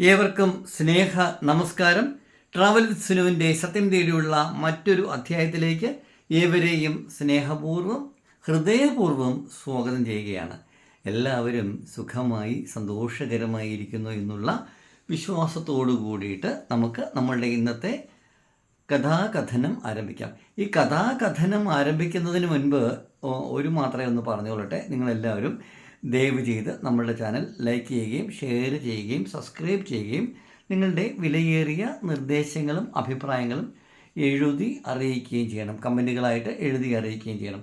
ഏവർക്കും സ്നേഹ നമസ്കാരം. Travel with സുനുവിന്റെ സത്യം തേടിയുള്ള മറ്റൊരു അധ്യായത്തിലേക്ക് ഏവരെയും സ്നേഹപൂർവം ഹൃദയപൂർവം സ്വാഗതം ചെയ്യുകയാണ്. എല്ലാവരും സുഖമായി സന്തോഷകരമായി ഇരിക്കുന്നു എന്നുള്ള വിശ്വാസത്തോടു കൂടിയിട്ട് നമുക്ക് നമ്മളുടെ ഇന്നത്തെ കഥാകഥനം ആരംഭിക്കാം. ഈ കഥാകഥനം ആരംഭിക്കുന്നതിന് മുൻപ് ഒരു മാത്രമേ ഒന്ന് പറഞ്ഞുകൊള്ളട്ടെ. നിങ്ങളെല്ലാവരും ദയവ് ചെയ്ത് നമ്മളുടെ ചാനൽ ലൈക്ക് ചെയ്യുകയും ഷെയർ ചെയ്യുകയും സബ്സ്ക്രൈബ് ചെയ്യുകയും നിങ്ങളുടെ വിലയേറിയ നിർദ്ദേശങ്ങളും അഭിപ്രായങ്ങളും എഴുതി അറിയിക്കുകയും ചെയ്യണം. കമന്റുകളായിട്ട് എഴുതി അറിയിക്കുകയും ചെയ്യണം.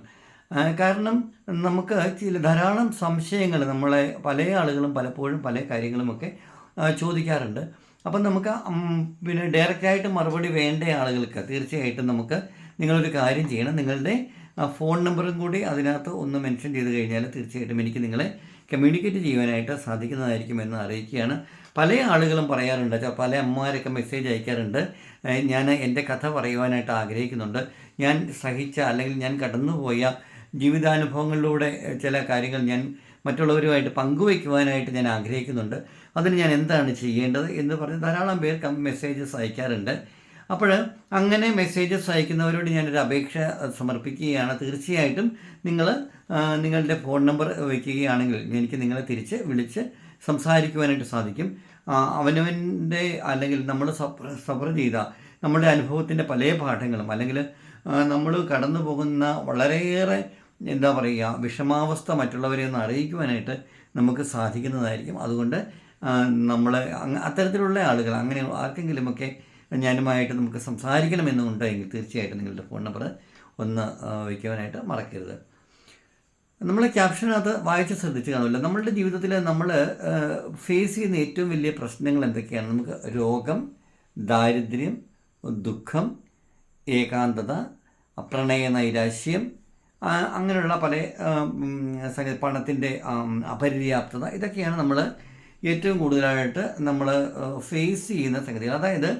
കാരണം നമുക്ക് ചില ധാരാളം സംശയങ്ങൾ നമ്മളെ പല ആളുകളും പലപ്പോഴും പല കാര്യങ്ങളുമൊക്കെ ചോദിക്കാറുണ്ട്. അപ്പം നമുക്ക് പിന്നെ ഡയറക്റ്റായിട്ട് മറുപടി വേണ്ട ആളുകൾക്ക് തീർച്ചയായിട്ടും നമുക്ക് നിങ്ങളൊരു കാര്യം ചെയ്യണം. നിങ്ങളുടെ ഫോൺ നമ്പറും കൂടി അതിനകത്ത് ഒന്ന് മെൻഷൻ ചെയ്ത് കഴിഞ്ഞാൽ തീർച്ചയായിട്ടും എനിക്ക് നിങ്ങളെ കമ്മ്യൂണിക്കേറ്റ് ചെയ്യുവാനായിട്ട് സാധിക്കുന്നതായിരിക്കും എന്ന് അറിയിക്കുകയാണ്. പല ആളുകളും പറയാറുണ്ട്. പല അമ്മമാരൊക്കെ മെസ്സേജ് അയക്കാറുണ്ട്. ഞാൻ എന്റെ കഥ പറയുവാനായിട്ട് ആഗ്രഹിക്കുന്നുണ്ട്. ഞാൻ സഹിച്ച അല്ലെങ്കിൽ ഞാൻ കടന്നുപോയ ജീവിതാനുഭവങ്ങളിലൂടെ ചില കാര്യങ്ങൾ ഞാൻ മറ്റുള്ളവരുമായിട്ട് പങ്കുവയ്ക്കുവാനായിട്ട് ഞാൻ ആഗ്രഹിക്കുന്നുണ്ട്. അതിന് ഞാൻ എന്താണ് ചെയ്യേണ്ടത് എന്ന് പറഞ്ഞ് ധാരാളം പേർ മെസ്സേജസ് അയക്കാറുണ്ട്. അപ്പോൾ അങ്ങനെ മെസ്സേജസ് അയക്കുന്നവരോട് ഞാനൊരു അപേക്ഷ സമർപ്പിക്കുകയാണ്. തീർച്ചയായിട്ടും നിങ്ങൾ നിങ്ങളുടെ ഫോൺ നമ്പർ വയ്ക്കുകയാണെങ്കിൽ എനിക്ക് നിങ്ങളെ തിരിച്ച് വിളിച്ച് സംസാരിക്കുവാനായിട്ട് സാധിക്കും. അവനവന്റെ അല്ലെങ്കിൽ നമ്മൾ സഫർ സഫർ ചെയ്ത നമ്മുടെ അനുഭവത്തിന്റെ പല പാഠങ്ങളും അല്ലെങ്കിൽ നമ്മൾ കടന്നു പോകുന്ന വളരെയേറെ എന്താ പറയുക വിഷമാവസ്ഥ മറ്റുള്ളവരെ ഒന്ന് അറിയിക്കുവാനായിട്ട് നമുക്ക് സാധിക്കുന്നതായിരിക്കും. അതുകൊണ്ട് നമ്മൾ അത്തരത്തിലുള്ള ആളുകൾ അങ്ങനെ ആർക്കെങ്കിലുമൊക്കെ ഞാനുമായിട്ട് നമുക്ക് സംസാരിക്കണമെന്നുണ്ടെങ്കിൽ തീർച്ചയായിട്ടും നിങ്ങളുടെ ഫോൺ നമ്പർ ഒന്ന് വയ്ക്കുവാനായിട്ട് മറക്കരുത്. നമ്മൾ ക്യാപ്ഷനകത്ത് വായിച്ച് ശ്രദ്ധിച്ച് കാണില്ല നമ്മളുടെ ജീവിതത്തിൽ നമ്മൾ ഫേസ് ചെയ്യുന്ന ഏറ്റവും വലിയ പ്രശ്നങ്ങൾ എന്തൊക്കെയാണ്? നമുക്ക് രോഗം ദാരിദ്ര്യം ദുഃഖം ഏകാന്തത പ്രണയ നൈരാശ്യം അങ്ങനെയുള്ള പല പണത്തിന്റെ അപര്യാപ്തത ഇതൊക്കെയാണ് നമ്മൾ ഏറ്റവും കൂടുതലായിട്ട് നമ്മൾ ഫേസ് ചെയ്യുന്ന സംഗതികൾ. അതായത്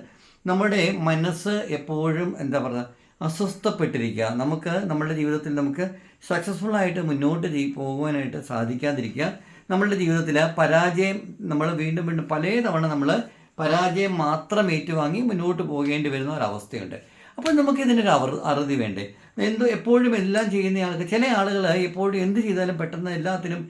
നമ്മുടെ മനസ്സ് എപ്പോഴും എന്താ പറയുക അസ്വസ്ഥപ്പെട്ടിരിക്കുക. നമുക്ക് നമ്മുടെ ജീവിതത്തിൽ നമുക്ക് സക്സസ്ഫുൾ ആയിട്ട് മുന്നോട്ട് പോകുവാനായിട്ട് സാധിക്കാതിരിക്കുക. നമ്മളുടെ ജീവിതത്തിൽ പരാജയം നമ്മൾ വീണ്ടും വീണ്ടും പല തവണ നമ്മൾ പരാജയം മാത്രം ഏറ്റുവാങ്ങി മുന്നോട്ട് പോകേണ്ടി വരുന്ന ഒരവസ്ഥയുണ്ട്. അപ്പോൾ നമുക്ക് ഇതിനൊരു അവർ അറുതി വേണ്ടേ? എന്തോ എപ്പോഴും എല്ലാം ചെയ്യുന്ന ആൾക്ക് ചില ആളുകൾ എപ്പോഴും എന്ത് ചെയ്താലും പെട്ടെന്ന് എല്ലാത്തിനും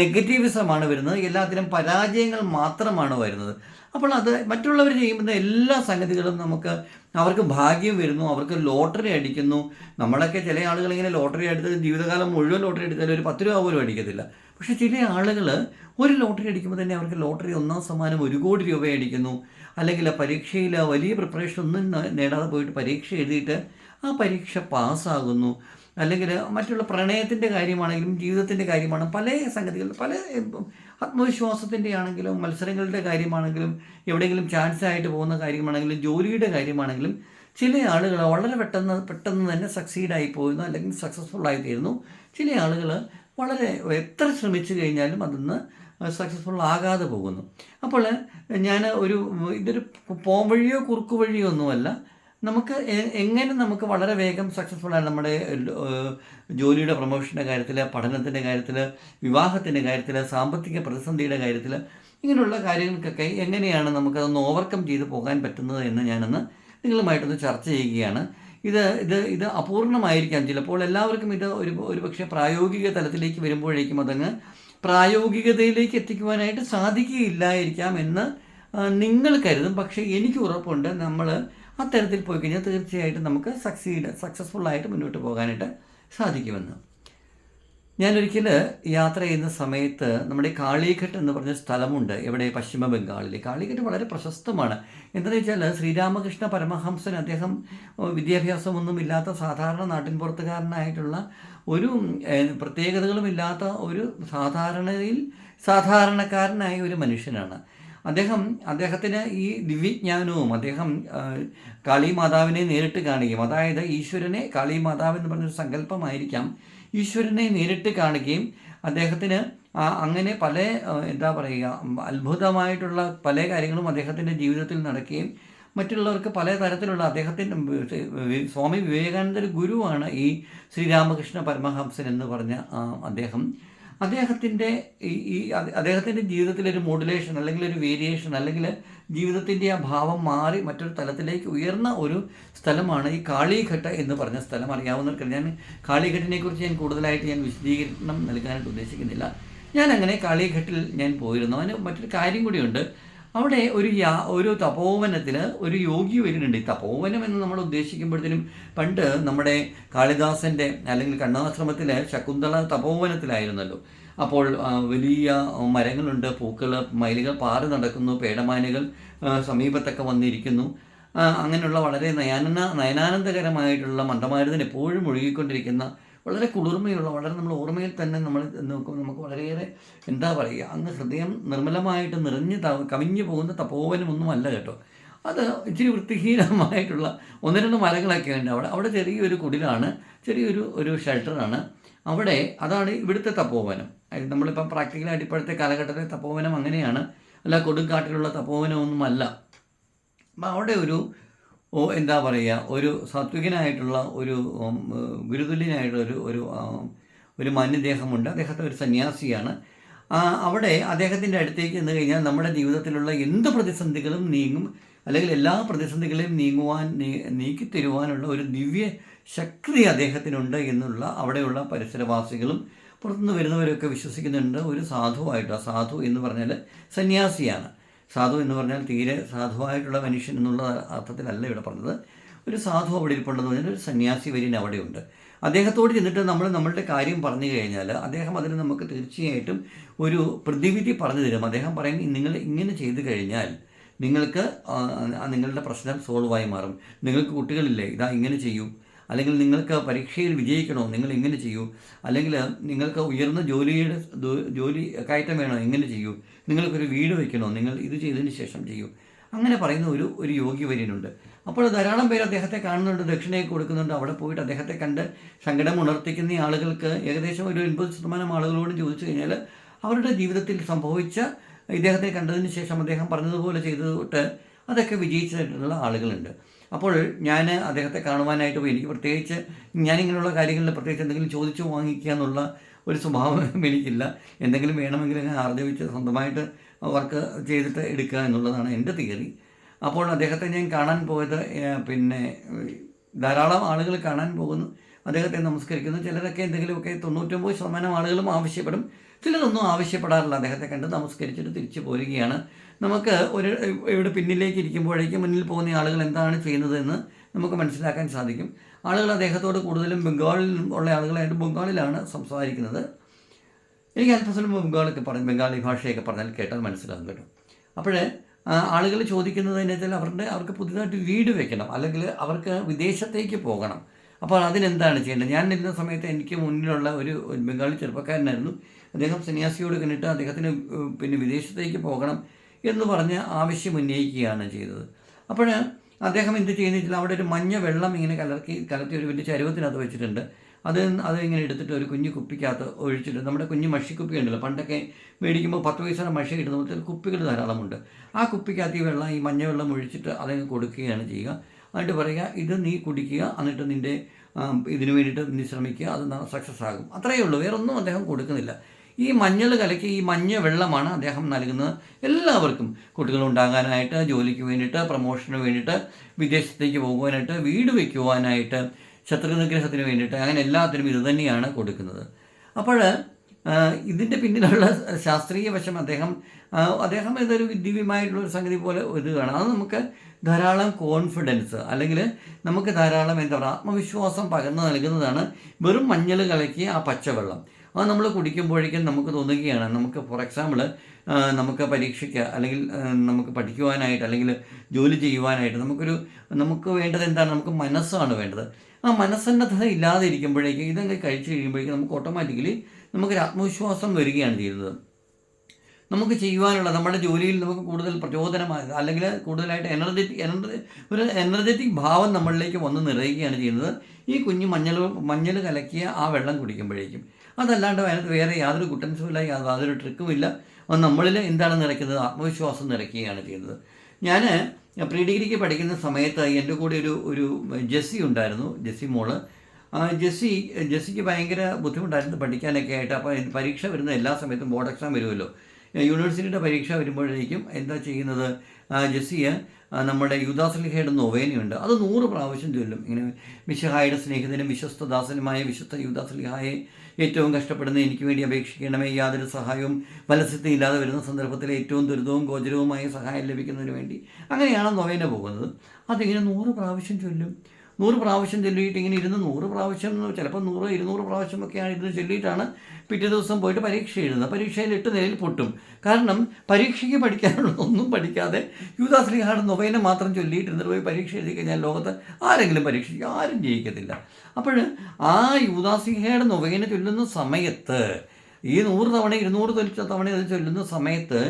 നെഗറ്റീവിസമാണ് വരുന്നത് എല്ലാത്തിനും പരാജയങ്ങൾ മാത്രമാണ് വരുന്നത്. അപ്പോൾ അത് മറ്റുള്ളവർ ചെയ്യുമ്പോൾ എല്ലാ സംഗതികളും നമുക്ക് അവർക്ക് ഭാഗ്യം വരുന്നു അവർക്ക് ലോട്ടറി അടിക്കുന്നു. നമ്മളൊക്കെ ചില ആളുകൾ ഇങ്ങനെ ലോട്ടറി അടിച്ച് ജീവിതകാലം മുഴുവൻ ലോട്ടറി അടിച്ചാലും ഒരു പത്ത് രൂപ പോലും അടിക്കത്തില്ല. പക്ഷേ ചില ആളുകൾ ഒരു ലോട്ടറി അടിക്കുമ്പോൾ തന്നെ അവർക്ക് ലോട്ടറി ഒന്നാം സമ്മാനം ഒരു കോടി രൂപ അടിക്കുന്നു അല്ലെങ്കിൽ പരീക്ഷയിൽ വലിയ പ്രിപ്പറേഷൻ ഒന്നും നേടാതെ പോയിട്ട് പരീക്ഷ എഴുതിയിട്ട് ആ പരീക്ഷ പാസ്സാകുന്നു. അല്ലെങ്കിൽ മറ്റുള്ള പ്രണയത്തിന്റെ കാര്യമാണെങ്കിലും ജീവിതത്തിന്റെ കാര്യമാണ് പല സംഗതികൾ പല ആത്മവിശ്വാസത്തിന്റെ ആണെങ്കിലും മത്സരങ്ങളുടെ കാര്യമാണെങ്കിലും എവിടെയെങ്കിലും ചാൻസ് ആയിട്ട് പോകുന്ന കാര്യമാണെങ്കിലും ജോലിയുടെ കാര്യമാണെങ്കിലും ചില ആളുകൾ വളരെ പെട്ടെന്ന് പെട്ടെന്ന് തന്നെ സക്സീഡായി പോകുന്നു അല്ലെങ്കിൽ സക്സസ്ഫുൾ ആയി തീരുന്നു. ചില ആളുകൾ വളരെ എത്ര ശ്രമിച്ചു കഴിഞ്ഞാലും അതൊന്ന് സക്സസ്ഫുൾ ആകാതെ പോകുന്നു. അപ്പോൾ ഞാൻ ഒരു ഇതൊരു പോം വഴിയോ കുറുക്കു വഴിയോ ഒന്നുമല്ല. നമുക്ക് എങ്ങനെ നമുക്ക് വളരെ വേഗം സക്സസ്ഫുൾ ആണ് നമ്മുടെ ജോലിയുടെ പ്രൊമോഷന്റെ കാര്യത്തിൽ പഠനത്തിന്റെ കാര്യത്തിൽ വിവാഹത്തിന്റെ കാര്യത്തിൽ സാമ്പത്തിക പ്രതിസന്ധിയുടെ കാര്യത്തിൽ ഇങ്ങനെയുള്ള കാര്യങ്ങൾക്കൊക്കെ എങ്ങനെയാണ് നമുക്കതൊന്ന് ഓവർകം ചെയ്ത് പോകാൻ പറ്റുന്നത് എന്ന് ഞാനൊന്ന് നിങ്ങളുമായിട്ടൊന്ന് ചർച്ച ചെയ്യുകയാണ്. ഇത് ഇത് ഇത് അപൂർണമായിരിക്കാം. ചിലപ്പോൾ എല്ലാവർക്കും ഇത് ഒരു ഒരു പക്ഷേ പ്രായോഗിക തലത്തിലേക്ക് വരുമ്പോഴേക്കും അതങ്ങ് പ്രായോഗികതയിലേക്ക് എത്തിക്കുവാനായിട്ട് സാധിക്കുകയില്ലായിരിക്കാം എന്ന് നിങ്ങൾ കരുതും. പക്ഷേ എനിക്ക് ഉറപ്പുണ്ട് നമ്മൾ അത്തരത്തിൽ പോയി കഴിഞ്ഞാൽ തീർച്ചയായിട്ടും നമുക്ക് സക്സീഡ് സക്സസ്ഫുള്ളായിട്ട് മുന്നോട്ട് പോകാനായിട്ട് സാധിക്കുമെന്ന്. ഞാനൊരിക്കൽ യാത്ര ചെയ്യുന്ന സമയത്ത് നമ്മുടെ കാളിഘട്ട് എന്ന് പറഞ്ഞ സ്ഥലമുണ്ട്. ഇവിടെ പശ്ചിമ ബംഗാളിൽ കാളിഘട്ട് വളരെ പ്രശസ്തമാണ്. എന്താണെന്ന് വെച്ചാൽ ശ്രീരാമകൃഷ്ണ പരമഹംസൻ അദ്ദേഹം വിദ്യാഭ്യാസമൊന്നും ഇല്ലാത്ത സാധാരണ നാട്ടിൻപുറത്തുകാരനായിട്ടുള്ള ഒരു പ്രത്യേകതകളും പ്രത്യേകതകളുമില്ലാത്ത ഒരു സാധാരണയിൽ സാധാരണക്കാരനായ ഒരു മനുഷ്യനാണ്. അദ്ദേഹം അദ്ദേഹത്തിന് ഈ ദിവ്യജ്ഞാനവും അദ്ദേഹം കാളി മാതാവിനെ നേരിട്ട് കാണുകയും അതായത് ഈശ്വരനെ കാളി മാതാവ് എന്ന് പറഞ്ഞൊരു സങ്കല്പമായിരിക്കാം. ഈശ്വരനെ നേരിട്ട് കാണുകയും അദ്ദേഹത്തിന് അങ്ങനെ പല എന്താ പറയുക അത്ഭുതമായിട്ടുള്ള പല കാര്യങ്ങളും അദ്ദേഹത്തിന്റെ ജീവിതത്തിൽ നടക്കുകയും മറ്റുള്ളവർക്ക് പല തരത്തിലുള്ള അദ്ദേഹത്തിന്റെ സ്വാമി വിവേകാനന്ദ ഗുരുവാണ് ഈ ശ്രീരാമകൃഷ്ണ പരമഹംസൻ എന്ന് പറഞ്ഞ അദ്ദേഹം. അദ്ദേഹത്തിന്റെ ഈ ഈ അദ്ദേ- അദ്ദേഹത്തിന്റെ ജീവിതത്തിലൊരു മോഡുലേഷൻ അല്ലെങ്കിൽ ഒരു വേരിയേഷൻ അല്ലെങ്കിൽ ജീവിതത്തിന്റെ ആ ഭാവം മാറി മറ്റൊരു തലത്തിലേക്ക് ഉയർന്ന ഒരു സ്ഥലമാണ് ഈ കാളിഘട്ട എന്ന് പറഞ്ഞ സ്ഥലം. അറിയാവുന്നവർക്ക് ഞാൻ കാളിഘട്ടിനെ കുറിച്ച് ഞാൻ കൂടുതലായിട്ട് ഞാൻ വിശദീകരണം നൽകാനായിട്ട് ഉദ്ദേശിക്കുന്നില്ല. ഞാൻ അങ്ങനെ കാളിഘട്ടിൽ ഞാൻ പോയിരുന്നു. അതിന് മറ്റൊരു കാര്യം കൂടിയുണ്ട് അവിടെ ഒരു യാ ഒരു തപോവനത്തിൽ ഒരു യോഗി വരുന്നുണ്ട്. ഈ തപോവനം എന്ന് നമ്മൾ ഉദ്ദേശിക്കുമ്പോഴത്തേനും പണ്ട് നമ്മുടെ കാളിദാസന്റെ അല്ലെങ്കിൽ കണ്ണാശ്രമത്തിലെ ശകുന്തള തപോവനത്തിലായിരുന്നല്ലോ. അപ്പോൾ വലിയ മരങ്ങളുണ്ട് പൂക്കൾ മയിലുകൾ പാറി നടക്കുന്നു പേടമാനുകൾ സമീപത്തൊക്കെ വന്നിരിക്കുന്നു. അങ്ങനെയുള്ള വളരെ നയന നയനാനന്ദകരമായിട്ടുള്ള മന്ദമാരുതൻ എപ്പോഴും ഒഴുകിക്കൊണ്ടിരിക്കുന്ന വളരെ കുളിർമയുള്ള വളരെ നമ്മൾ ഓർമ്മയിൽ തന്നെ നമ്മൾ നോക്കുമ്പോൾ നമുക്ക് വളരെയേറെ എന്താ പറയുക അങ്ങ് ഹൃദയം നിർമ്മലമായിട്ട് നിറഞ്ഞ് കവിഞ്ഞു പോകുന്ന തപോവനമൊന്നുമല്ല കേട്ടോ. അത് ഇച്ചിരി വൃത്തിഹീനമായിട്ടുള്ള ഒന്ന് രണ്ട് മരങ്ങളൊക്കെ ഉണ്ട് അവിടെ. അവിടെ ചെറിയൊരു കുടിലാണ് ചെറിയൊരു ഒരു ഷെൽട്ടറാണ് അവിടെ അതാണ് ഇവിടുത്തെ തപോവനം. അതായത് നമ്മളിപ്പം പ്രാക്ടിക്കലായിട്ട് ഇപ്പോഴത്തെ കാലഘട്ടത്തിലെ തപോവനം അങ്ങനെയാണ്. അല്ല കൊടുങ്കാട്ടിലുള്ള തപോവനമൊന്നുമല്ല. അപ്പം അവിടെ ഒരു എന്താ പറയുക ഒരു സാത്വികനായിട്ടുള്ള ഒരു ഗുരുതുല്യനായിട്ടുള്ള ഒരു ഒരു ഒരു മാന്യദേഹമുണ്ട്. അദ്ദേഹത്തെ ഒരു സന്യാസിയാണ്. അവിടെ അദ്ദേഹത്തിന്റെ അടുത്തേക്ക് എന്ന് കഴിഞ്ഞാൽ നമ്മുടെ ജീവിതത്തിലുള്ള എന്ത് പ്രതിസന്ധികളും നീങ്ങും. അല്ലെങ്കിൽ എല്ലാ പ്രതിസന്ധികളെയും നീങ്ങുവാൻ നീ നീക്കിത്തരുവാനുള്ള ഒരു ദിവ്യ ശക്തി അദ്ദേഹത്തിനുണ്ട് എന്നുള്ള അവിടെയുള്ള പരിസരവാസികളും പുറത്തുനിന്ന് വരുന്നവരൊക്കെ വിശ്വസിക്കുന്നുണ്ട്. ഒരു സാധുവായിട്ട് സാധു എന്ന് പറഞ്ഞാൽ സന്യാസിയാണ്. സാധു എന്ന് പറഞ്ഞാൽ തീരെ സാധുവായിട്ടുള്ള മനുഷ്യൻ എന്നുള്ള അർത്ഥത്തിലല്ല ഇവിടെ പറഞ്ഞത്. ഒരു സാധു അവിടെ ഇരിപ്പുണ്ടെന്ന് പറഞ്ഞാൽ ഒരു സന്യാസി വര്യൻ അവിടെയുണ്ട്. അദ്ദേഹത്തോട് ചെന്നിട്ട് നമ്മൾ നമ്മളുടെ കാര്യം പറഞ്ഞു കഴിഞ്ഞാൽ അദ്ദേഹം അതിന് നമുക്ക് തീർച്ചയായിട്ടും ഒരു പ്രതിവിധി പറഞ്ഞു തരും. അദ്ദേഹം പറയും നിങ്ങൾ ഇങ്ങനെ ചെയ്തു കഴിഞ്ഞാൽ നിങ്ങൾക്ക് നിങ്ങളുടെ പ്രശ്നം സോൾവായി മാറും. നിങ്ങൾക്ക് കുട്ടികളില്ലേ ഇതാ ഇങ്ങനെ ചെയ്യൂ. അല്ലെങ്കിൽ നിങ്ങൾക്ക് പരീക്ഷയിൽ വിജയിക്കണോ? നിങ്ങൾ എങ്ങനെ ചെയ്യൂ? അല്ലെങ്കിൽ നിങ്ങൾക്ക് ഉയർന്ന ജോലിയുടെ ജോലി കയറ്റം വേണോ? എങ്ങനെ ചെയ്യൂ? നിങ്ങൾക്കൊരു വീട് വയ്ക്കണോ? നിങ്ങൾ ഇത് ചെയ്തതിന് ശേഷം ചെയ്യൂ. അങ്ങനെ പറയുന്ന ഒരു ഒരു യോഗി വര്യനുണ്ട്. അപ്പോൾ ധാരാളം പേര് അദ്ദേഹത്തെ കാണുന്നുണ്ട് ദക്ഷിണയൊക്കെ കൊടുക്കുന്നുണ്ട്. അവിടെ പോയിട്ട് അദ്ദേഹത്തെ കണ്ട് സങ്കടം ഉണർത്തിക്കുന്ന ആളുകൾക്ക് ഏകദേശം ഒരു എൺപത് ശതമാനം ആളുകളോട് ചോദിച്ചു കഴിഞ്ഞാൽ അവരുടെ ജീവിതത്തിൽ സംഭവിച്ച ഇദ്ദേഹത്തെ കണ്ടതിന് ശേഷം അദ്ദേഹം പറഞ്ഞതുപോലെ ചെയ്തിട്ട് അതൊക്കെ വിജയിച്ചിട്ടുള്ള ആളുകളുണ്ട്. അപ്പോൾ ഞാൻ അദ്ദേഹത്തെ കാണുവാനായിട്ട് പോയി. എനിക്ക് പ്രത്യേകിച്ച് ഞാനിങ്ങനെയുള്ള കാര്യങ്ങളിൽ പ്രത്യേകിച്ച് എന്തെങ്കിലും ചോദിച്ചു വാങ്ങിക്കുക എന്നുള്ള ഒരു സ്വഭാവം എനിക്കില്ല. എന്തെങ്കിലും വേണമെങ്കിൽ ഞാൻ ആർജവിച്ച് സ്വന്തമായിട്ട് വർക്ക് ചെയ്തിട്ട് എടുക്കുക എന്നുള്ളതാണ് എന്റെ തിയറി. അപ്പോൾ അദ്ദേഹത്തെ ഞാൻ കാണാൻ പോയത് പിന്നെ ധാരാളം ആളുകൾ കാണാൻ പോകുന്നു. അദ്ദേഹത്തെ നമസ്കരിക്കുന്നു. ചിലരൊക്കെ എന്തെങ്കിലുമൊക്കെ തൊണ്ണൂറ്റൊമ്പത് ശതമാനം ആളുകളും ആവശ്യപ്പെടും. ചിലരൊന്നും ആവശ്യപ്പെടാറില്ല. അദ്ദേഹത്തെ കണ്ട് നമസ്കരിച്ചിട്ട് തിരിച്ചു പോരുകയാണ്. നമുക്ക് ഒരു ഇവിടെ പിന്നിലേക്ക് ഇരിക്കുമ്പോഴേക്കും മുന്നിൽ പോകുന്ന ആളുകൾ എന്താണ് ചെയ്യുന്നതെന്ന് നമുക്ക് മനസ്സിലാക്കാൻ സാധിക്കും. ആളുകൾ അദ്ദേഹത്തോട് കൂടുതലും ബംഗാളിൽ ഉള്ള ആളുകളായിട്ട് ബംഗാളിലാണ് സംസാരിക്കുന്നത്. എനിക്ക് അല്പസ്വലം ബംഗാളൊക്കെ പറഞ്ഞ് ബംഗാളി ഭാഷയൊക്കെ പറഞ്ഞാൽ കേട്ടാൽ മനസ്സിലാകും കേട്ടോ. അപ്പോഴേ ആളുകൾ ചോദിക്കുന്നതിന് വെച്ചാൽ അവരുടെ അവർക്ക് പുതിയതായിട്ട് വീട് വെക്കണം. അല്ലെങ്കിൽ അവർക്ക് വിദേശത്തേക്ക് പോകണം. അപ്പോൾ അതിനെന്താണ് ചെയ്യേണ്ടത്? ഞാൻ ഇരുന്ന സമയത്ത് എനിക്ക് മുന്നിലുള്ള ഒരു ബംഗാളി ചെറുപ്പക്കാരനായിരുന്നു. അദ്ദേഹം സന്യാസിയോട് കണ്ടിട്ട് അദ്ദേഹത്തിന് പിന്നെ വിദേശത്തേക്ക് പോകണം എന്ന് പറഞ്ഞ് ആവശ്യം ഉന്നയിക്കുകയാണ് ചെയ്തത്. അപ്പോൾ അദ്ദേഹം എന്ത് ചെയ്യുന്ന വെച്ചാൽ അവിടെ ഒരു മഞ്ഞ വെള്ളം ഇങ്ങനെ കലർത്തി കലർത്തി ഒരു വലിയ ചരുവത്തിനകത്ത് വെച്ചിട്ടുണ്ട്. അത് അത് ഇങ്ങനെ എടുത്തിട്ട് ഒരു കുഞ്ഞു കുപ്പിക്കകത്ത് ഒഴിച്ചിട്ട് നമ്മുടെ കുഞ്ഞു മഷിക്കുപ്പി ഉണ്ടല്ലോ പണ്ടൊക്കെ മേടിക്കുമ്പോൾ പത്ത് പൈസയുടെ മഷി കിട്ടുന്ന പോലത്തെ കുപ്പികൾ ധാരാളമുണ്ട്. ആ കുപ്പിക്കകത്ത് ഈ വെള്ളം ഈ മഞ്ഞ വെള്ളം ഒഴിച്ചിട്ട് അതങ്ങ് കൊടുക്കുകയാണ് ചെയ്യുക. എന്നിട്ട് പറയുക ഇത് നീ കുടിക്കുക എന്നിട്ട് നിന്റെ ഇതിനു വേണ്ടിയിട്ട് നീ ശ്രമിക്കുക അത് സക്സസ് ആകും. അത്രയേ ഉള്ളൂ വേറൊന്നും അദ്ദേഹം കൊടുക്കുന്നില്ല. ഈ മഞ്ഞൾ കലക്കി ഈ മഞ്ഞ വെള്ളമാണ് അദ്ദേഹം നൽകുന്നത്. എല്ലാവർക്കും കുട്ടികൾ ഉണ്ടാകാനായിട്ട് ജോലിക്ക് വേണ്ടിയിട്ട് പ്രൊമോഷന് വേണ്ടിയിട്ട് വിദേശത്തേക്ക് പോകുവാനായിട്ട് വീട് വയ്ക്കുവാനായിട്ട് ശത്രുനിഗ്രഹത്തിന് വേണ്ടിയിട്ട് അങ്ങനെ എല്ലാത്തിനും ഇത് തന്നെയാണ് കൊടുക്കുന്നത്. അപ്പോൾ ഇതിന്റെ പിന്നിലുള്ള ശാസ്ത്രീയ വശം അദ്ദേഹം അദ്ദേഹം ഇതൊരു ദിവ്യമായിട്ടുള്ള ഒരു സംഗതി പോലെ ഇതാണ് അത് നമുക്ക് ധാരാളം കോൺഫിഡൻസ് അല്ലെങ്കിൽ നമുക്ക് ധാരാളം എന്താ പറയുക ആത്മവിശ്വാസം പകർന്നു നൽകുന്നതാണ് വെറും മഞ്ഞൾ കലക്കിയ ആ പച്ചവെള്ളം. അത് നമ്മൾ കുടിക്കുമ്പോഴേക്കും നമുക്ക് തോന്നുകയാണ്. നമുക്ക് ഫോർ എക്സാമ്പിൾ നമുക്ക് പരീക്ഷയ്ക്ക് അല്ലെങ്കിൽ നമുക്ക് പഠിക്കുവാനായിട്ട് അല്ലെങ്കിൽ ജോലി ചെയ്യുവാനായിട്ട് നമുക്കൊരു നമുക്ക് വേണ്ടത് എന്താണ്? നമുക്ക് മനസ്സാണ് വേണ്ടത്. ആ മനസ്സന്നദ്ധത ഇല്ലാതെ ഇരിക്കുമ്പോഴേക്കും ഇതങ്ങ് കഴിച്ചു കഴിയുമ്പോഴേക്കും നമുക്ക് ഓട്ടോമാറ്റിക്കലി നമുക്കൊരു ആത്മവിശ്വാസം വരികയാണ് ചെയ്യുന്നത്. നമുക്ക് ചെയ്യുവാനുള്ള നമ്മുടെ ജോലിയിൽ നമുക്ക് കൂടുതൽ പ്രചോദനമായ അല്ലെങ്കിൽ കൂടുതലായിട്ട് എനർജറ്റിക് എനർജി ഒരു എനർജറ്റിക് ഭാവം നമ്മളിലേക്ക് വന്ന് നിറയുകയാണ് ചെയ്യുന്നത്. ഈ കുഞ്ഞ് മഞ്ഞൾ മഞ്ഞൾ കലക്കിയ ആ വെള്ളം കുടിക്കുമ്പോഴേക്കും. അതല്ലാണ്ട് അതിനകത്ത് വേറെ യാതൊരു കുട്ടൻസും ഇല്ല യാ- യാതൊരു ട്രിക്കുമില്ല നമ്മളിൽ എന്താണ് നിറയ്ക്കുന്നത് ആത്മവിശ്വാസം നിറയ്ക്കുകയാണ് ചെയ്യുന്നത്. ഞാൻ പ്രീ ഡിഗ്രിക്ക് പഠിക്കുന്ന സമയത്ത് എന്റെ കൂടെ ഒരു ഒരു ജെസ്സി ഉണ്ടായിരുന്നു ജെസ്സി മോൾ. ജെസ്സി ജെസ്സിക്ക് ഭയങ്കര ബുദ്ധിമുട്ടായിരുന്നു പഠിക്കാനൊക്കെ ആയിട്ട്. അപ്പോൾ പരീക്ഷ വരുന്ന എല്ലാ സമയത്തും ബോർഡ് എക്സാം വരുമല്ലോ. യൂണിവേഴ്സിറ്റിയുടെ പരീക്ഷ വരുമ്പോഴേക്കും എന്താ ചെയ്യുന്നത്? ജെസ്സിയെ നമ്മുടെ യുദാസ്ലിഹയുടെ നൊവേനയുണ്ട്. അത് നൂറ് പ്രാവശ്യം ചൊല്ലും. ഇങ്ങനെ മിശഹായുടെ സ്നേഹിതനും വിശ്വസ്തദാസനുമായ വിശ്വസ്ത യുദാസ്ലിഹായെ ഏറ്റവും കഷ്ടപ്പെടുന്ന എനിക്ക് വേണ്ടി അപേക്ഷിക്കണമേ. യാതൊരു സഹായവും മത്സ്യത്തിൽ ഇല്ലാതെ വരുന്ന സന്ദർഭത്തിൽ ഏറ്റവും ദുരിതവും ഗോചരവുമായ സഹായം ലഭിക്കുന്നതിന് വേണ്ടി അങ്ങനെയാണ് നൊവേന പോകുന്നത്. അതിങ്ങനെ നൂറ് പ്രാവശ്യം ചൊല്ലും. നൂറ് പ്രാവശ്യം ചൊല്ലിയിട്ട് ഇങ്ങനെ ഇരുന്ന് നൂറ് പ്രാവശ്യം ചിലപ്പോൾ നൂറ് ഇരുന്നൂറ് പ്രാവശ്യം ഒക്കെയാണ് ഇരുന്ന് ചൊല്ലിയിട്ടാണ് പിറ്റേ ദിവസം പോയിട്ട് പരീക്ഷ എഴുതുന്നത്. പരീക്ഷയിൽ എട്ട് നിലയിൽ പൊട്ടും. കാരണം പരീക്ഷയ്ക്ക് പഠിക്കാനുള്ള ഒന്നും പഠിക്കാതെ യൂദാശ്രീഹാട് നൊവേനെ മാത്രം ചൊല്ലിയിട്ടിരുന്നിട്ട് പോയി പരീക്ഷ എഴുതി കഴിഞ്ഞാൽ ലോകത്ത് ആരെങ്കിലും പരീക്ഷയ്ക്ക് ആരും ജയിക്കത്തില്ല. അപ്പോൾ ആ യൂദാശ്രീഹയുടെ നൊവേനെ ചൊല്ലുന്ന സമയത്ത് ഈ നൂറ് തവണ ഇരുന്നൂറ് തവണ ചൊല്ലുന്ന സമയത്ത്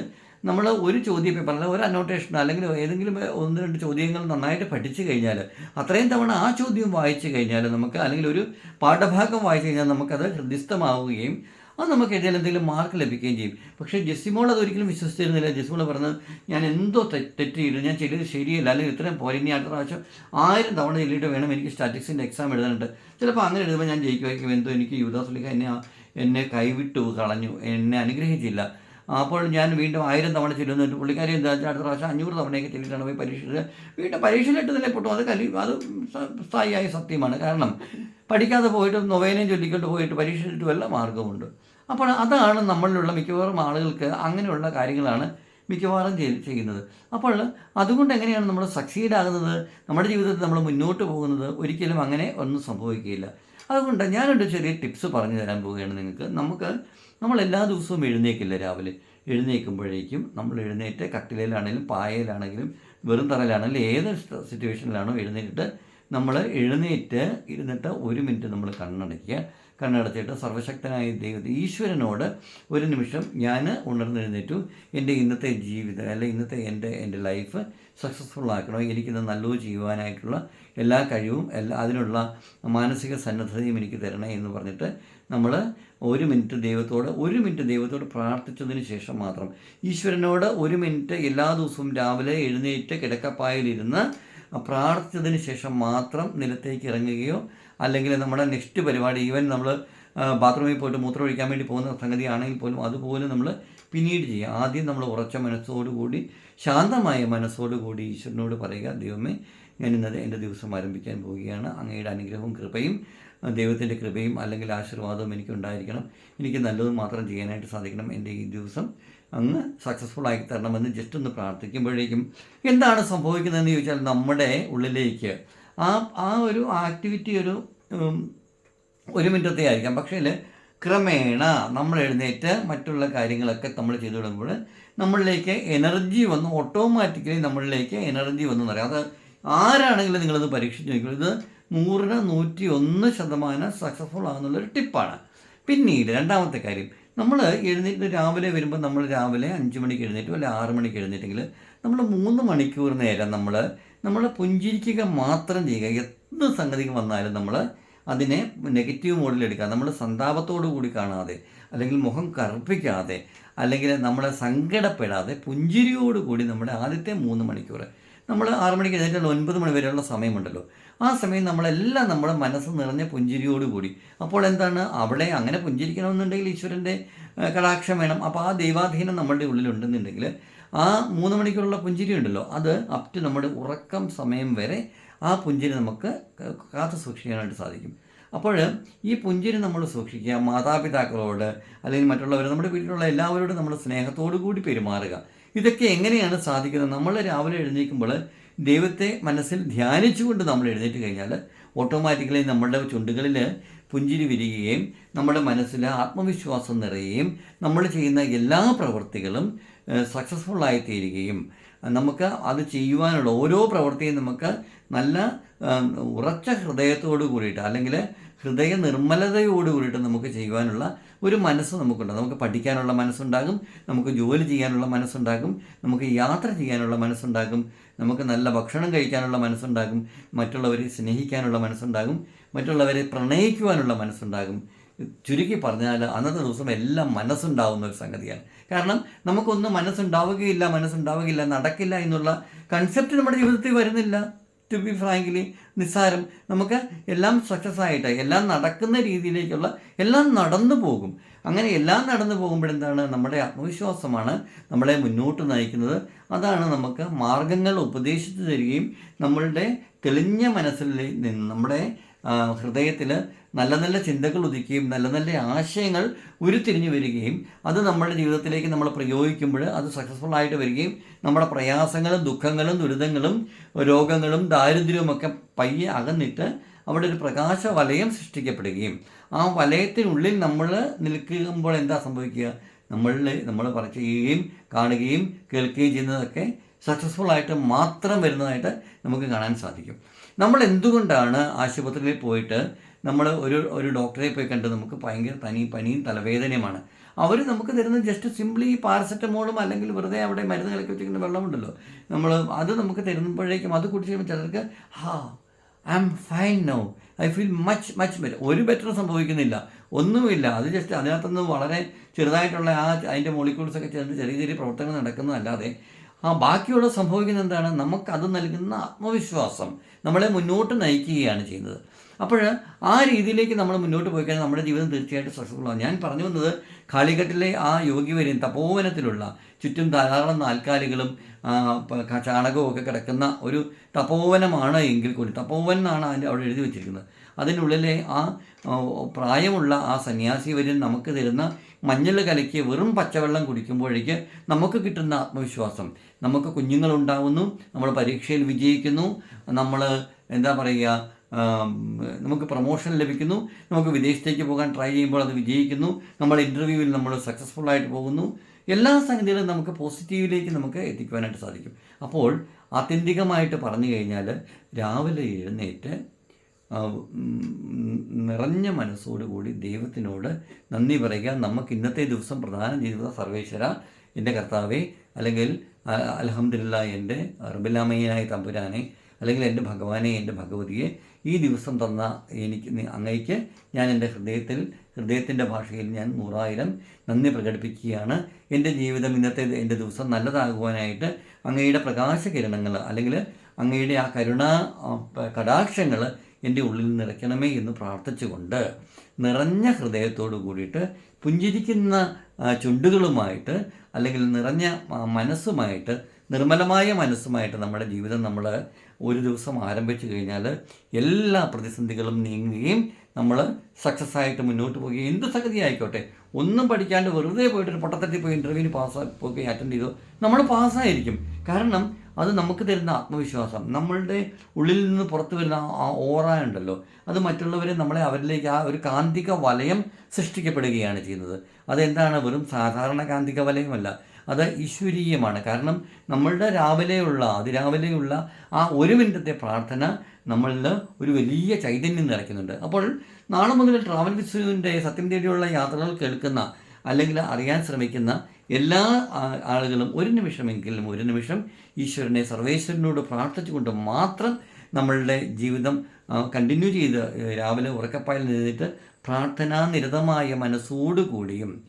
നമ്മൾ ഒരു ചോദ്യ പേപ്പറിൽ ഒരു അനോട്ടേഷൻ അല്ലെങ്കിൽ ഏതെങ്കിലും ഒന്ന് രണ്ട് ചോദ്യങ്ങൾ നന്നായിട്ട് പഠിച്ചു കഴിഞ്ഞാൽ അത്രയും തവണ ആ ചോദ്യം വായിച്ചു കഴിഞ്ഞാൽ നമുക്ക് അല്ലെങ്കിൽ ഒരു പാഠഭാഗം വായിച്ചു കഴിഞ്ഞാൽ നമുക്കത് ഹൃദ്യസ്ഥമാവുകയും അത് നമുക്ക് ഏതെങ്കിലും എന്തെങ്കിലും മാർക്ക് ലഭിക്കുകയും ചെയ്യും. പക്ഷേ ജെസ്സിമോൾ അത് ഒരിക്കലും വിശ്വസിച്ചിരുന്നില്ല. ജെസ്സിമോൾ പറഞ്ഞത് ഞാൻ എന്തോ തെറ്റ് ചെയ്തു ഞാൻ ചെയ്തത് ശരിയല്ല. അല്ലെങ്കിൽ ഇത്രയും പോരെ ഇനി അടുത്ത പ്രാവശ്യം ആയിരം തവണ ചെല്ലിയിട്ട് വേണം എനിക്ക് സ്റ്റാറ്റിക്സിന്റെ എക്സാം എഴുതാനുണ്ട് ചിലപ്പോൾ അങ്ങനെ എഴുതുമ്പോൾ ഞാൻ ജയിക്കുമായിരിക്കും. എന്തോ എനിക്ക് യുവദാസുലിക്ക എന്നെ എന്നെ കൈവിട്ടു കളഞ്ഞു എന്നെ അനുഗ്രഹിച്ചില്ല. അപ്പോൾ ഞാൻ വീണ്ടും ആയിരം തവണ ചെല്ലുന്നുണ്ട്. പുള്ളിക്കാരി എന്താ വെച്ചാൽ അടുത്ത പ്രാവശ്യം അഞ്ഞൂറ് തവണയൊക്കെ ചെല്ലിട്ടാണ് പോയി പരീക്ഷിച്ചത് വീണ്ടും പരീക്ഷയിലിട്ട് തന്നെ പൊട്ടും. അത് കലി അത് സ്ഥായിയായ സത്യമാണ്. കാരണം പഠിക്കാതെ പോയിട്ട് നൊവേനയും ചൊല്ലിക്കൊണ്ട് പോയിട്ട് എഴുതിയിട്ട് വല്ല മാർഗമുണ്ട്. അപ്പോൾ അതാണ് നമ്മളിലുള്ള മിക്കവാറും ആളുകൾക്ക് അങ്ങനെയുള്ള കാര്യങ്ങളാണ് മിക്കവാറും ചെയ്- ചെയ്യുന്നത്. അപ്പോൾ അതുകൊണ്ട് എങ്ങനെയാണ് നമ്മൾ സക്സീഡ് ആകുന്നത്? നമ്മുടെ ജീവിതത്തിൽ നമ്മൾ മുന്നോട്ട് പോകുന്നത്? ഒരിക്കലും അങ്ങനെ ഒന്നും സംഭവിക്കുകയില്ല. അതുകൊണ്ട് ഞാനൊരു ചെറിയ ടിപ്സ് പറഞ്ഞു തരാൻ പോവുകയാണ് നിങ്ങൾക്ക്. നമുക്ക് നമ്മൾ എല്ലാ ദിവസവും എഴുന്നേക്കില്ല രാവിലെ? എഴുന്നേൽക്കുമ്പോഴേക്കും നമ്മൾ എഴുന്നേറ്റ് കട്ടിലയിലാണെങ്കിലും പായയിലാണെങ്കിലും വെറും തറയിലാണെങ്കിലും ഏത് സിറ്റുവേഷനിലാണോ എഴുന്നേറ്റിട്ട് നമ്മൾ എഴുന്നേറ്റ് ഇരുന്നിട്ട് ഒരു മിനിറ്റ് നമ്മൾ കണ്ണടയ്ക്കുക. കണ്ണടച്ചിട്ട് സർവശക്തനായ ദൈവത്തെ ഈശ്വരനോട് ഒരു നിമിഷം ഞാൻ ഉണർന്നെഴുന്നേറ്റു. എന്റെ ഇന്നത്തെ ജീവിതം അല്ലെ ഇന്നത്തെ എന്റെ എന്റെ ലൈഫ് സക്സസ്ഫുൾ ആക്കണോ? എനിക്കിത് നല്ലത് ചെയ്യുവാനായിട്ടുള്ള എല്ലാ കഴിവും എല്ലാ അതിനുള്ള മാനസിക സന്നദ്ധതയും എനിക്ക് തരണേ എന്ന് പറഞ്ഞിട്ട് നമ്മൾ ഒരു മിനിറ്റ് ദൈവത്തോട് ഒരു മിനിറ്റ് ദൈവത്തോട് പ്രാർത്ഥിച്ചതിന് ശേഷം മാത്രം. ഈശ്വരനോട് ഒരു മിനിറ്റ് എല്ലാ ദിവസവും രാവിലെ എഴുന്നേറ്റ് കിടക്കപ്പായലിരുന്ന് പ്രാർത്ഥിച്ചതിന് ശേഷം മാത്രം നിലത്തേക്ക് ഇറങ്ങുകയോ അല്ലെങ്കിൽ നമ്മുടെ നെക്സ്റ്റ് പരിപാടി ഈവൻ നമ്മൾ ബാത്റൂമിൽ പോയിട്ട് മൂത്രം ഒഴിക്കാൻ വേണ്ടി പോകുന്ന സംഗതിയാണെങ്കിൽ പോലും അതുപോലെ നമ്മൾ പിന്നീട് ചെയ്യുക. ആദ്യം നമ്മൾ ഉറച്ച മനസ്സോടുകൂടി ശാന്തമായ മനസ്സോടുകൂടി ഈശ്വരനോട് പറയുക ദൈവമേ ഞാൻ എന്റെ ദിവസം ആരംഭിക്കാൻ പോവുകയാണ്. അങ്ങയുടെ അനുഗ്രഹവും കൃപയും ദൈവത്തിന്റെ കൃപയും അല്ലെങ്കിൽ ആശീർവാദവും എനിക്കുണ്ടായിരിക്കണം. എനിക്ക് നല്ലത് മാത്രം ചെയ്യാനായിട്ട് സാധിക്കണം എന്റെ ഈ ദിവസം. അങ്ങ് സക്സസ്ഫുൾ ആക്കി തരണമെന്ന് ജസ്റ്റ് ഒന്ന് പ്രാർത്ഥിക്കുമ്പോഴേക്കും എന്താണ് സംഭവിക്കുന്നതെന്ന് ചോദിച്ചാൽ നമ്മുടെ ഉള്ളിലേക്ക് ആ ആ ഒരു ആക്ടിവിറ്റി ഒരു ഒരു മിനിറ്റത്തെ ആയിരിക്കാം. പക്ഷേ ക്രമേണ നമ്മൾ എഴുന്നേറ്റ് മറ്റുള്ള കാര്യങ്ങളൊക്കെ നമ്മൾ ചെയ്തു തുടങ്ങുമ്പോൾ നമ്മളിലേക്ക് എനർജി വന്ന് ഓട്ടോമാറ്റിക്കലി നമ്മളിലേക്ക് എനർജി വന്നു എന്ന് പറയാം അത് ആരാണെങ്കിലും നിങ്ങളത് പരീക്ഷിച്ച് നോക്കുക നൂറിന് നൂറ്റി ഒന്ന് ശതമാനം സക്സസ്ഫുൾ ആകുന്നുള്ളൊരു ടിപ്പാണ്. പിന്നീട് രണ്ടാമത്തെ കാര്യം നമ്മൾ എഴുന്നേറ്റ് രാവിലെ വരുമ്പോൾ നമ്മൾ രാവിലെ അഞ്ച് മണിക്ക് എഴുന്നേറ്റോ അല്ലെ ആറ് മണിക്ക് എഴുന്നേറ്റെങ്കിൽ നമ്മൾ മൂന്ന് മണിക്കൂർ നേരം നമ്മൾ നമ്മൾ പുഞ്ചിരിക്കുക മാത്രം ചെയ്യുക. എന്ത് സംഗതി വന്നാലും നമ്മൾ അതിനെ നെഗറ്റീവ് മോഡിൽ എടുക്കുക നമ്മൾ സന്താപത്തോടു കൂടി കാണാതെ അല്ലെങ്കിൽ മുഖം കറുപ്പിക്കാതെ അല്ലെങ്കിൽ നമ്മളെ സങ്കടപ്പെടാതെ പുഞ്ചിരിയോടുകൂടി നമ്മുടെ ആദ്യത്തെ മൂന്ന് മണിക്കൂർ നമ്മൾ ആറ് മണിക്ക് എഴുന്നേറ്റാൽ ഒൻപത് മണി വരെയുള്ള സമയമുണ്ടല്ലോ. ആ സമയം നമ്മളെല്ലാം നമ്മുടെ മനസ്സ് നിറഞ്ഞ പുഞ്ചിരിയോടുകൂടി. അപ്പോൾ എന്താണ്? അവിടെ അങ്ങനെ പുഞ്ചിരിക്കണമെന്നുണ്ടെങ്കിൽ ഈശ്വരന്റെ കടാക്ഷം വേണം. അപ്പോൾ ആ ദൈവാധീനം നമ്മളുടെ ഉള്ളിലുണ്ടെന്നുണ്ടെങ്കിൽ ആ മൂന്ന് മണിക്കുള്ള പുഞ്ചിരി ഉണ്ടല്ലോ അത് അപ് ടു നമ്മുടെ ഉറക്കം സമയം വരെ ആ പുഞ്ചിരി നമുക്ക് കാത്തു സൂക്ഷിക്കാനായിട്ട് സാധിക്കും. അപ്പോൾ ഈ പുഞ്ചിരി നമ്മൾ സൂക്ഷിക്കുക മാതാപിതാക്കളോട് അല്ലെങ്കിൽ മറ്റുള്ളവർ നമ്മുടെ വീട്ടിലുള്ള എല്ലാവരോടും നമ്മൾ സ്നേഹത്തോടു കൂടി പെരുമാറുക. ഇതൊക്കെ എങ്ങനെയാണ് സാധിക്കുന്നത്? നമ്മൾ രാവിലെ എഴുന്നേൽക്കുമ്പോൾ ദൈവത്തെ മനസ്സിൽ ധ്യാനിച്ചുകൊണ്ട് നമ്മൾ എഴുന്നേറ്റ് കഴിഞ്ഞാൽ ഓട്ടോമാറ്റിക്കലി നമ്മളുടെ ചുണ്ടുകളിൽ പുഞ്ചിരി വിരിയുകയും നമ്മുടെ മനസ്സിൽ ആത്മവിശ്വാസം നിറയുകയും നമ്മൾ ചെയ്യുന്ന എല്ലാ പ്രവൃത്തികളും സക്സസ്ഫുള്ളായി തീരുകയും നമുക്ക് അത് ചെയ്യുവാനുള്ള ഓരോ പ്രവൃത്തിയും നമുക്ക് നല്ല ഉറച്ച ഹൃദയത്തോട് കൂടിയിട്ട് അല്ലെങ്കിൽ ഹൃദയ നിർമ്മലതയോട് കൂടിയിട്ട് നമുക്ക് ചെയ്യുവാനുള്ള ഒരു മനസ്സ് നമുക്കുണ്ട് നമുക്ക് പഠിക്കാനുള്ള മനസ്സുണ്ടാകും നമുക്ക് ജോലി ചെയ്യാനുള്ള മനസ്സുണ്ടാകും നമുക്ക് യാത്ര ചെയ്യാനുള്ള മനസ്സുണ്ടാകും നമുക്ക് നല്ല ഭക്ഷണം കഴിക്കാനുള്ള മനസ്സുണ്ടാകും മറ്റുള്ളവരെ സ്നേഹിക്കാനുള്ള മനസ്സുണ്ടാകും മറ്റുള്ളവരെ പ്രണയിക്കുവാനുള്ള മനസ്സുണ്ടാകും. ചുരുക്കി പറഞ്ഞാൽ അന്നത്തെ ദിവസം എല്ലാം മനസ്സുണ്ടാവുന്ന ഒരു സംഗതിയാണ്. കാരണം നമുക്കൊന്നും മനസ്സുണ്ടാവുകയില്ല മനസ്സുണ്ടാവുകയില്ല നടക്കില്ല എന്നുള്ള കൺസെപ്റ്റ് നമ്മുടെ ജീവിതത്തിൽ വരുന്നില്ല. ടു ബി ഫ്രാങ്ക്ലി നിസ്സാരം. നമുക്ക് എല്ലാം സക്സസ് ആയിട്ട് എല്ലാം നടക്കുന്ന രീതിയിലേക്കുള്ള എല്ലാം നടന്നു പോകും. അങ്ങനെ എല്ലാം നടന്നു പോകുമ്പോഴെന്താണ് നമ്മുടെ ആത്മവിശ്വാസമാണ് നമ്മളെ മുന്നോട്ട് നയിക്കുന്നത്. അതാണ് നമുക്ക് മാർഗങ്ങൾ ഉപദേശിച്ചു തരികയും നമ്മളുടെ തെളിഞ്ഞ മനസ്സിൽ നിന്ന് നമ്മുടെ ഹൃദയത്തിൽ നല്ല നല്ല ചിന്തകൾ ഉദിക്കുകയും നല്ല നല്ല ആശയങ്ങൾ ഉരുത്തിരിഞ്ഞു വരികയും അത് നമ്മുടെ ജീവിതത്തിലേക്ക് നമ്മൾ പ്രയോഗിക്കുമ്പോൾ അത് സക്സസ്ഫുൾ ആയിട്ട് വരികയും നമ്മുടെ പ്രയാസങ്ങളും ദുഃഖങ്ങളും ദുരിതങ്ങളും രോഗങ്ങളും ദാരിദ്ര്യവുമൊക്കെ പയ്യെ അകന്നിട്ട് അവിടെ ഒരു പ്രകാശ വലയം സൃഷ്ടിക്കപ്പെടുകയും ആ വലയത്തിനുള്ളിൽ നമ്മൾ നിൽക്കുമ്പോൾ എന്താ സംഭവിക്കുക? നമ്മളിൽ നമ്മൾ പറയുകയും കാണുകയും കേൾക്കുകയും ചെയ്യുന്നതൊക്കെ സക്സസ്ഫുൾ ആയിട്ട് മാത്രം വരുന്നതായിട്ട് നമുക്ക് കാണാൻ സാധിക്കും. നമ്മൾ എന്തുകൊണ്ടാണ് ആശുപത്രിയിൽ പോയിട്ട് നമ്മൾ ഒരു ഒരു ഡോക്ടറെ പോയി കണ്ട് നമുക്ക് ഭയങ്കര പനി പനിയും തലവേദനയുമാണ്. അവർ നമുക്ക് തരുന്ന ജസ്റ്റ് സിംപ്ലി പാരസെറ്റമോളും അല്ലെങ്കിൽ വെറുതെ അവിടെ മരുന്ന് കലക്കി വെച്ചിരിക്കുന്ന വെള്ളമുണ്ടല്ലോ. നമ്മൾ അത് നമുക്ക് തരുമ്പോഴേക്കും അത് കുടിച്ച് കഴിയുമ്പോൾ ചിലർക്ക് ഹാ I'm fine now I feel much much better ഒരു ബെറ്റർ സംഭവിക്കുന്നില്ല. ഒന്നുമില്ല. അത് ജസ്റ്റ് അതിനകത്തുനിന്ന് വളരെ ചെറുതായിട്ടുള്ള ആ അതിന്റെ മോളിക്യൂൾസൊക്കെ ചേർന്ന് ചെറിയ ചെറിയ പ്രവർത്തനങ്ങൾ നടക്കുന്നതല്ലാതെ ആ ബാക്കിയുള്ള സംഭവിക്കുന്ന എന്താണ് നമുക്ക് അത് നൽകുന്ന ആത്മവിശ്വാസം നമ്മളെ മുന്നോട്ട് നയിക്കുകയാണ് ചെയ്യുന്നത്. അപ്പോൾ ആ രീതിയിലേക്ക് നമ്മൾ മുന്നോട്ട് പോയി കഴിഞ്ഞാൽ നമ്മുടെ ജീവിതം തീർച്ചയായിട്ടും സക്സസ്ഫുള്ളാണ് ഞാൻ പറഞ്ഞു വന്നത് കാളിഘട്ടിലെ ആ യോഗിവരെയും തപോവനത്തിലുള്ള ചുറ്റും ധാരാളം നാൽക്കാലികളും ചാണകവും ഒക്കെ കിടക്കുന്ന ഒരു തപോവനമാണ് എങ്കിൽ കൂടി തപോവൻ എന്നാണ് അതിന്റെ അവിടെ എഴുതി വെച്ചിരിക്കുന്നത്. അതിനുള്ളിലെ ആ പ്രായമുള്ള ആ സന്യാസി വര്യൻ നമുക്ക് തരുന്ന മഞ്ഞൾ കലക്കി വെറും പച്ചവെള്ളം കുടിക്കുമ്പോഴേക്ക് നമുക്ക് കിട്ടുന്ന ആത്മവിശ്വാസം. നമുക്ക് കുഞ്ഞുങ്ങളുണ്ടാവുന്നു നമ്മൾ പരീക്ഷയിൽ വിജയിക്കുന്നു നമ്മൾ എന്താ പറയുക നമുക്ക് പ്രൊമോഷൻ ലഭിക്കുന്നു നമുക്ക് വിദേശത്തേക്ക് പോകാൻ ട്രൈ ചെയ്യുമ്പോൾ അത് വിജയിക്കുന്നു നമ്മൾ ഇന്റർവ്യൂവിൽ നമ്മൾ സക്സസ്ഫുൾ ആയിട്ട് പോകുന്നു. എല്ലാ സംഗതികളും നമുക്ക് പോസിറ്റീവിലേക്ക് നമുക്ക് എത്തിക്കുവാനായിട്ട് സാധിക്കും. അപ്പോൾ ആത്യന്തികമായിട്ട് പറഞ്ഞു കഴിഞ്ഞാൽ രാവിലെ എഴുന്നേറ്റ് നിറഞ്ഞ മനസ്സോടുകൂടി ദൈവത്തിനോട് നന്ദി പറയുക. നമുക്ക് ഇന്നത്തെ ദിവസം പ്രധാനം ചെയ്ത സർവേശ്വര എന്റെ കർത്താവെ അല്ലെങ്കിൽ അലഹമില്ല എന്റെ റബിലാമയ്യനായ തമ്പുരാനെ അല്ലെങ്കിൽ എന്റെ ഭഗവാനെ എന്റെ ഭഗവതിയെ ഈ ദിവസം തന്ന എനിക്ക് അങ്ങയ്ക്ക് ഞാൻ എന്റെ ഹൃദയത്തിൽ ഹൃദയത്തിന്റെ ഭാഷയിൽ ഞാൻ നൂറായിരം നന്ദി പ്രകടിപ്പിക്കുകയാണ്. എന്റെ ജീവിതം ഇന്നത്തെ എന്റെ ദിവസം നല്ലതാകുവാനായിട്ട് അങ്ങയുടെ പ്രകാശകിരണങ്ങൾ അല്ലെങ്കിൽ അങ്ങയുടെ ആ കരുണ കടാക്ഷങ്ങൾ എന്റെ ഉള്ളിൽ നിറയ്ക്കണമേ എന്ന് പ്രാർത്ഥിച്ചുകൊണ്ട് നിറഞ്ഞ ഹൃദയത്തോടു കൂടിയിട്ട് പുഞ്ചിരിക്കുന്ന ചുണ്ടുകളുമായിട്ട് അല്ലെങ്കിൽ നിറഞ്ഞ മനസ്സുമായിട്ട് നിർമ്മലമായ മനസ്സുമായിട്ട് നമ്മുടെ ജീവിതം നമ്മൾ ഒരു ദിവസം ആരംഭിച്ചു കഴിഞ്ഞാൽ എല്ലാ പ്രതിസന്ധികളും നീങ്ങുകയും നമ്മൾ സക്സസ് ആയിട്ട് മുന്നോട്ട് പോവുകയും എന്ത് സംഗതി ആയിക്കോട്ടെ ഒന്നും പഠിക്കാണ്ട് വെറുതെ പോയിട്ട് ഒരു പൊട്ടത്തട്ടി പോയി ഇന്റർവ്യൂവിന് പാസ് പോയി അറ്റൻഡ് ചെയ്തു നമ്മൾ പാസ്സായിരിക്കും കാരണം അത് നമുക്ക് തരുന്ന ആത്മവിശ്വാസം. നമ്മളുടെ ഉള്ളിൽ നിന്ന് പുറത്തു വരുന്ന ആ ഓറ ഉണ്ടല്ലോ അത് മറ്റുള്ളവരെ നമ്മളെ അവരിലേക്ക് ആ ഒരു കാന്തിക വലയം സൃഷ്ടിക്കപ്പെടുകയാണ് ചെയ്യുന്നത്. അതെന്താണ്? വെറും സാധാരണ കാന്തിക വലയമല്ല. അത് ഈശ്വരീയമാണ്. കാരണം നമ്മളുടെ രാവിലെയുള്ള അതിരാവിലെയുള്ള ആ ഒരു മിനിറ്റത്തെ പ്രാർത്ഥന നമ്മളിൽ ഒരു വലിയ ചൈതന്യം നിറയ്ക്കുന്നുണ്ട്. അപ്പോൾ നാളെ മുതൽ ട്രാവൽ വിസുവിന്റെ സത്യം തേടിയുള്ള യാത്രകൾ കേൾക്കുന്ന അല്ലെങ്കിൽ അറിയാൻ ശ്രമിക്കുന്ന എല്ലാ ആളുകളും ഒരു നിമിഷമെങ്കിലും ഒരു നിമിഷം ഈശ്വരനെ സർവേശ്വരനോട് പ്രാർത്ഥിച്ചുകൊണ്ട് മാത്രം നമ്മളുടെ ജീവിതം കണ്ടിന്യൂ ചെയ്ത് രാവിലെ ഉറക്കപ്പായിൽ നിന്നിട്ട് പ്രാർത്ഥനാനിരതമായ മനസ്സോടുകൂടിയും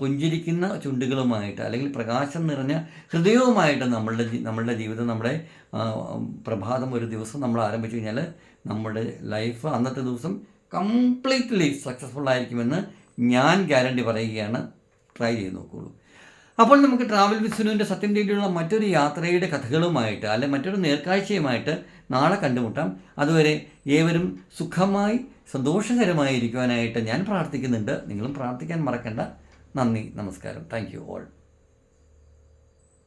പുഞ്ചിരിക്കുന്ന ചുണ്ടുകളുമായിട്ട് അല്ലെങ്കിൽ പ്രകാശം നിറഞ്ഞ ഹൃദയവുമായിട്ട് നമ്മളുടെ നമ്മളുടെ ജീവിതം നമ്മുടെ പ്രഭാതം ഒരു ദിവസം നമ്മൾ ആരംഭിച്ചു കഴിഞ്ഞാൽ നമ്മുടെ ലൈഫ് അന്നത്തെ ദിവസം കംപ്ലീറ്റ്ലി സക്സസ്ഫുൾ ആയിരിക്കുമെന്ന് ഞാൻ ഗ്യാരണ്ടി പറയുകയാണ്. ട്രൈ ചെയ്ത് നോക്കുള്ളൂ അപ്പോൾ നമുക്ക് ട്രാവൽ വിസ്നുവിന്റെ സത്യം തേടിയുള്ള മറ്റൊരു യാത്രയുടെ കഥകളുമായിട്ട് അല്ലെങ്കിൽ മറ്റൊരു നേർക്കാഴ്ചയുമായിട്ട് നാളെ കണ്ടുമുട്ടാം. അതുവരെ ഏവരും സുഖമായി സന്തോഷകരമായി ഇരിക്കുവാനായിട്ട് ഞാൻ പ്രാർത്ഥിക്കുന്നുണ്ട്. നിങ്ങളും പ്രാർത്ഥിക്കാൻ മറക്കണ്ട. നന്ദി നമസ്കാരം. Thank you all